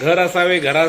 घर असावे घरा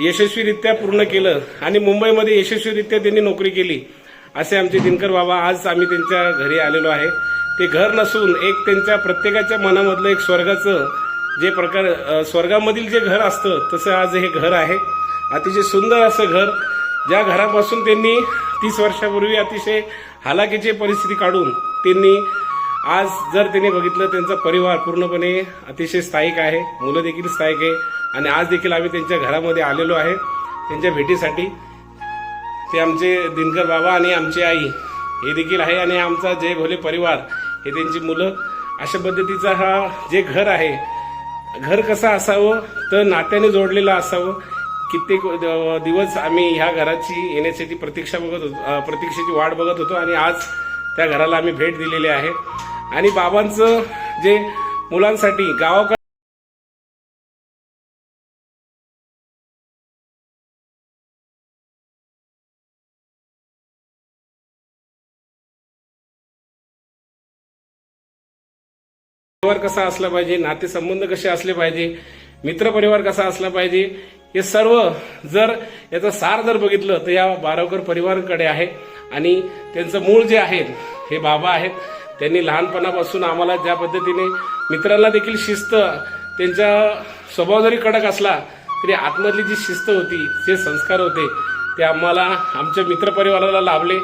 यशस्वीरित्या पूर्ण केलं आणि मुंबईमध्ये यशस्वीरित्या त्यांनी नोकरी केली असे आमचे दिनकर बाबा आज आम्ही त्यांच्या घरी आलेलो आहे. ते घर नसून एक त्यांच्या प्रत्येकाच्या मनामधलं एक स्वर्गाचं जे प्रकार स्वर्गामधील जे घर असतं तसं आज हे घर आहे. अतिशय सुंदर असं घर. ज्या घरापासून त्यांनी तीस वर्षापूर्वी अतिशय हालाकीची परिस्थिती काढून त्यांनी आज जर त्यांनी बघितलं त्यांचा परिवार पूर्णपणे अतिशय स्थायिक आहे मुलं देखील स्थायिक आहे आणि आज देखील आम्ही त्यांच्या घरामध्ये आलेलो आहे त्यांच्या भेटीसाठी. ते आमचे दिनकर बाबा आणि आमची आई हे देखील आहे आणि आमचा जय भोले परिवार हे त्यांची मुलं. अशा पद्धतीचा हा जे घर आहे घर कसं असावं तर नात्याने जोडलेलं असावं. कित्येक द- दिवस आम्ही ह्या घराची येण्यासाठी प्रतीक्षा बघत होतो प्रतीक्षेची वाट बघत होतो आणि आज त्या घराला आम्ही भेट दिलेली आहे. आणि बाबांचं जे मुलांसाठी गावाकडे परिवार कसा असला पाहिजे नातेसंबंध कसे असले पाहिजे मित्रपरिवार कसा असला पाहिजे हे सर्व जर याचं सार जर बघितलं तर या बारावकर परिवाराकडे आहे. आणि त्यांचं मूळ जे आहे हे बाबा आहेत. त्यांनी लहानपणापासून आम्हाला ज्या पद्धतीने मित्रांना देखील शिस्त त्यांचा स्वभाव जरी कडक असला तरी आतमधली जी शिस्त होती जे संस्कार होते ते आम्हाला आमच्या मित्रपरिवाराला लाभले.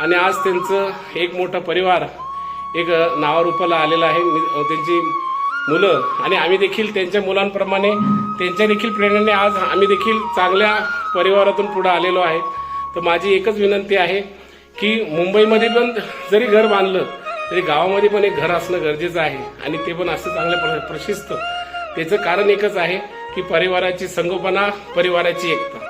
आणि आज त्यांचं एक मोठा परिवार एक नावारूपाला आलेला आहे. मी- त्यांची मुलं आणि आम्ही देखील त्यांच्या मुलांप्रमाणे त्यांच्या देखील प्रेरणेने आज आम्ही देखील चांगल्या परिवारातून पुढे आलेलो आहे. तर माझी एकच विनंती आहे की मुंबईमध्ये पण जरी घर बांधलं तरी गावामध्ये पण एक घर असणं गरजेचं आहे. आणि ते पण असं चांगलं प्र- प्रशिस्त. त्याचं कारण एकच आहे की परिवाराची संगोपना परिवाराची एकता.